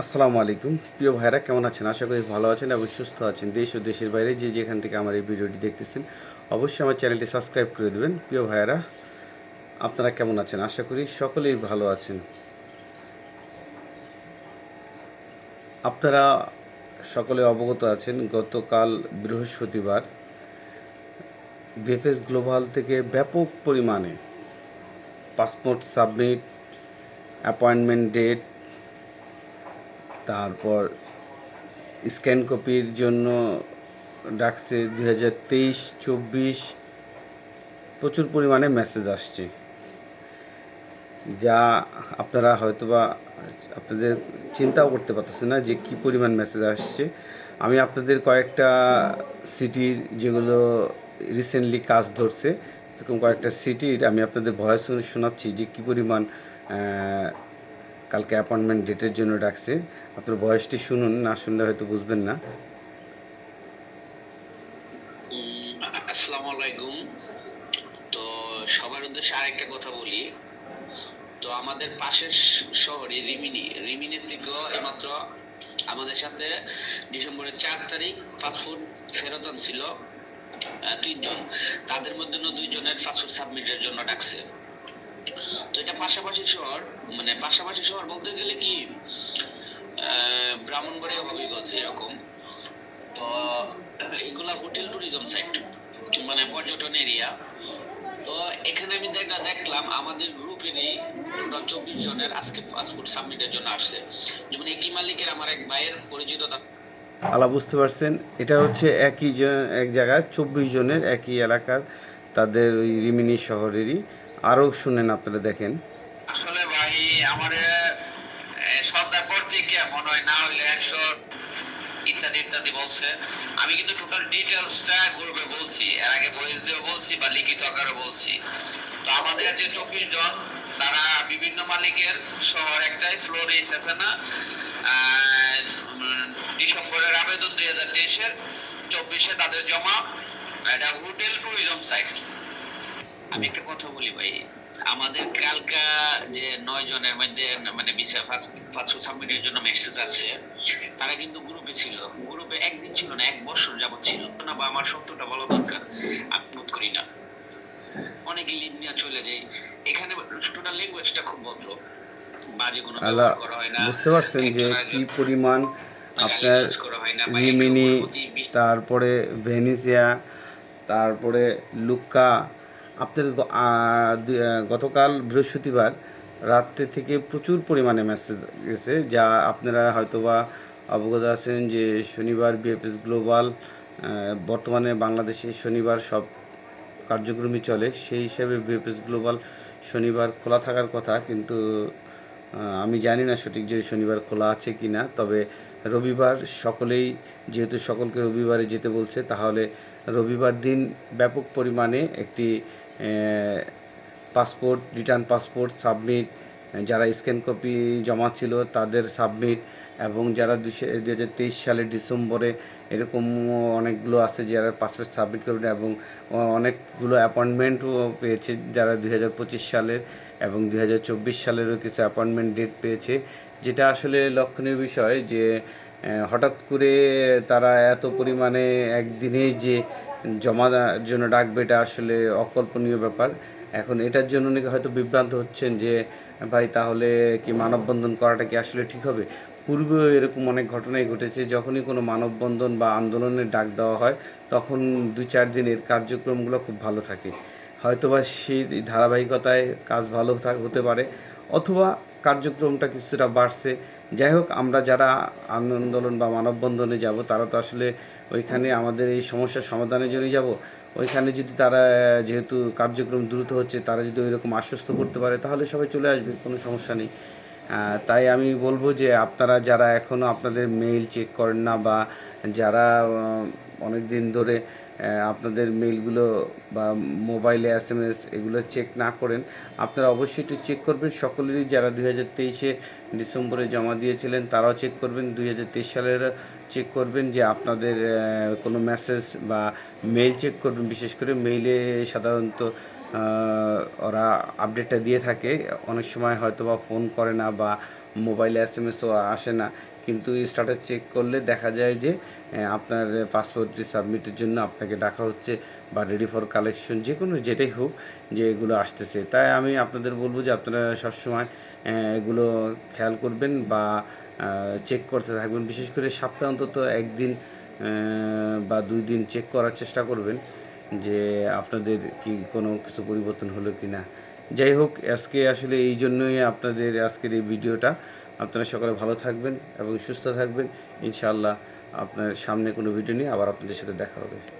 আসসালামু আলাইকুম। প্রিয় ভাইরা কেমন আছেন? আশা করি ভালো আছেন এবং সুস্থ আছেন দেশ ও দেশের বাইরে যে যেখান থেকে আমার এই ভিডিওটি দেখতেছেন। অবশ্যই আমার চ্যানেলটি সাবস্ক্রাইব করে দেবেন। প্রিয় ভাইরা আপনারা কেমন আছেন? আশা করি সকলেই ভালো আছেন। আপনারা সকলে অবগত আছেন, গতকাল বৃহস্পতিবার বিএফএস গ্লোবাল থেকে ব্যাপক পরিমাণে পাসপোর্ট সাবমিট, অ্যাপয়েন্টমেন্ট ডেট তারপর স্ক্যান কপির জন্য ডাকছে দুই হাজার তেইশ, চব্বিশ। প্রচুর পরিমাণে মেসেজ আসছে। যা আপনারা হয়তোবা আপনাদের চিন্তাও করতে পারতেছে না যে কী পরিমাণ মেসেজ আসছে। আমি আপনাদের কয়েকটা সিটির যেগুলো রিসেন্টলি কাজ ধরছে, এরকম কয়েকটা সিটির আমি আপনাদের ভয়েস শোনাচ্ছি যে কী পরিমাণ কালকে অ্যাপয়েন্টমেন্ট ডেটের জন্য ডাকছে। আপনার বয়সটি শুনুন, না শুনলে হয়তো বুঝবেন না। তো সবার উদ্দেশ্যে আরেকটা কথা বলি। তো আমাদের পাশের শহরে রিমিনি রিমিনের থেকেও এইমাত্র আমাদের সাথে ডিসেম্বরের চার তারিখ ফাস্টফুড ফেরত আনছিল তিনজন। তাদের মধ্যে দুইজনের ফাস্টফুড সাবমিটের জন্য ডাকছে। তো এটা পাশাপাশি শহর মানে পাশাপাশি শহর বলতে গেলে কি ব্রাহ্মণবাড়িয়া হবিগঞ্জ এরকম তো এগুলা হোটেল ট্যুরিজম সাইট মানে পর্যটন এরিয়া তো এখানে আমি দেখা দেখলাম, আমাদের গ্রুপেরই টোটাল চব্বিশ জনের আজকে পাসপোর্ট সাবমিটের জন্য আসছে। যেমন একই মালিকের আমার এক ভাইয়ের পরিচিত আলা বুঝতে পারছেন, এটা হচ্ছে একই এক জায়গার চব্বিশ জনের একই এলাকার তাদের ওই রিমিনি শহরেরই আরও শুনেন, আপনারা দেখেন। আসলে ভাই, আমার মনে হয় না হইলে একশো ইত্যাদি ইত্যাদি বলছে। আমি কিন্তু টোটাল ডিটেলসটা গ্রুপে বলছি, এর আগে ভয়েস দিয়েও বলছি বা লিখিত আকারে বলছি। তো আমাদের যে চব্বিশ জন, তারা বিভিন্ন মালিকের শহর একটাই ফ্লোরিস আছে না। ডিসেম্বরের আবেদন দুই হাজার তেইশের, চব্বিশে তাদের জমা। এটা হোটেল ট্যুরিজম সাইট আমি একটা কথা বলি ভাই। আমাদের কালকা যে নয় জনের মধ্যে মানে বিষয় ফার্স্ট সাবমিটের জন্য মেসেজ আছে তারা কিন্তু গ্রুপে ছিল। গ্রুপে একদিন ছিল না এক বছর যাবত ছিল। না বা আমার সত্যটা বলা দরকার আমি বোধ করি না। অনেকে লিড নিয়ে চলে যাই এখানে টোটাল ল্যাঙ্গুয়েজটা খুব ভদ্র। বাজে কোনো করা হয় না। বুঝতে পারছেন যে কি পরিমাণ আপনার করা হয় না রিমিনি তারপরে ভেনিসিয়া তারপরে লুক্কা আপনার গতকাল বৃহস্পতিবার রাত্রে থেকে প্রচুর পরিমাণে মেসেজ গেছে যা আপনারা হয়তোবা অবগত আছেন যে শনিবার বিএফএস গ্লোবাল বর্তমানে বাংলাদেশে শনিবার সব কার্যক্রমই চলে। সেই হিসাবে বিএফএস গ্লোবাল শনিবার খোলা থাকার কথা, কিন্তু আমি জানি না সঠিক যে শনিবার খোলা আছে কি না তবে রবিবার সকলেই, যেহেতু সকলকে রবিবারে যেতে বলছে, তাহলে রবিবার দিন ব্যাপক পরিমাণে একটি পাসপোর্ট রিটার্ন পাসপোর্ট সাবমিট যারা স্ক্যান কপি জমা ছিল তাদের সাবমিট এবং যারা দুশো দু হাজার তেইশ সালের ডিসেম্বরে এরকম অনেকগুলো আছে যারা পাসপোর্ট সাবমিট করবেন এবং অনেকগুলো অ্যাপয়েন্টমেন্টও পেয়েছে যারা দুই হাজার পঁচিশ সালের এবং দুই হাজার চব্বিশ সালেরও কিছু অ্যাপয়েন্টমেন্ট ডেট পেয়েছে। যেটা আসলে লক্ষণীয় বিষয় যে হঠাৎ করে তারা এত পরিমাণে একদিনেই যে জমা দেওয়ার জন্য ডাকবে, এটা আসলে অকল্পনীয় ব্যাপার। এখন এটার জন্য নাকি হয়তো বিভ্রান্ত হচ্ছেন যে, ভাই, তাহলে কি মানববন্ধন করাটা কি আসলে ঠিক হবে? পূর্বেও এরকম অনেক ঘটনাই ঘটেছে, যখনই কোনো মানববন্ধন বা আন্দোলনের ডাক দেওয়া হয়, তখন দু চার দিনের কার্যক্রমগুলো খুব ভালো থাকে। হয়তোবা সেই ধারাবাহিকতায় কাজ ভালো হতে পারে, অথবা কার্যক্রমটা কিছুটা বাড়ছে। যাই হোক, আমরা যারা আন্দোলন বা মানববন্ধনে যাব, তারা তো আসলে ওইখানে আমাদের এই সমস্যার সমাধানের জন্যই যাব। ওইখানে যদি তারা যেহেতু কার্যক্রম দ্রুত হচ্ছে, তারা যদি ওই রকম আশ্বস্ত করতে পারে, তাহলে সবাই চলে আসবে, কোনো সমস্যা নেই। তাই আমি বলব যে, আপনারা যারা এখনও আপনাদের মেইল চেক করেন না বা যারা অনেক দিন ধরে আপনাদের মেইলগুলো বা মোবাইলে এস এম এস এগুলো চেক না করেন, আপনারা অবশ্যই একটু চেক করবেন। সকলেরই যারা দুই হাজার তেইশে ডিসেম্বরে জমা দিয়েছিলেন, তারাও চেক করবেন। দুই হাজার তেইশ সালের চেক করবেন যে আপনাদের কোনো মেসেজ বা মেইল চেক করবেন। বিশেষ করে মেইলে সাধারণত ওরা আপডেটটা দিয়ে থাকে। অনেক সময় হয়তো বা ফোন করে না বা মোবাইলে এস এম এসও আসে না। কিন্তু স্ট্যাটাস চেক করলে দেখা যায় যে আপনার পাসপোর্টটি সাবমিটের জন্য আপনাকে ডাকা হচ্ছে বা রেডি ফর কালেকশন যে কোনো যেটাই হোক যে এগুলো আসতেছে। তাই আমি আপনাদের বলব যে আপনারা সবসময় এগুলো খেয়াল করবেন বা চেক করতে থাকবেন। বিশেষ করে সপ্তাহে অন্তত একদিন বা দুই দিন চেক করার চেষ্টা করবেন যে আপনাদের কি কোনো কিছু পরিবর্তন হলো কি না যাই হোক, আজকে আসলে এই জন্যই আপনাদের আজকের এই ভিডিওটা আপনারা সকলে ভালো থাকবেন এবং সুস্থ থাকবেন। ইনশাআল্লাহ আপনার সামনে কোনো ভিডিও নিয়ে আবার আপনাদের সাথে দেখা হবে।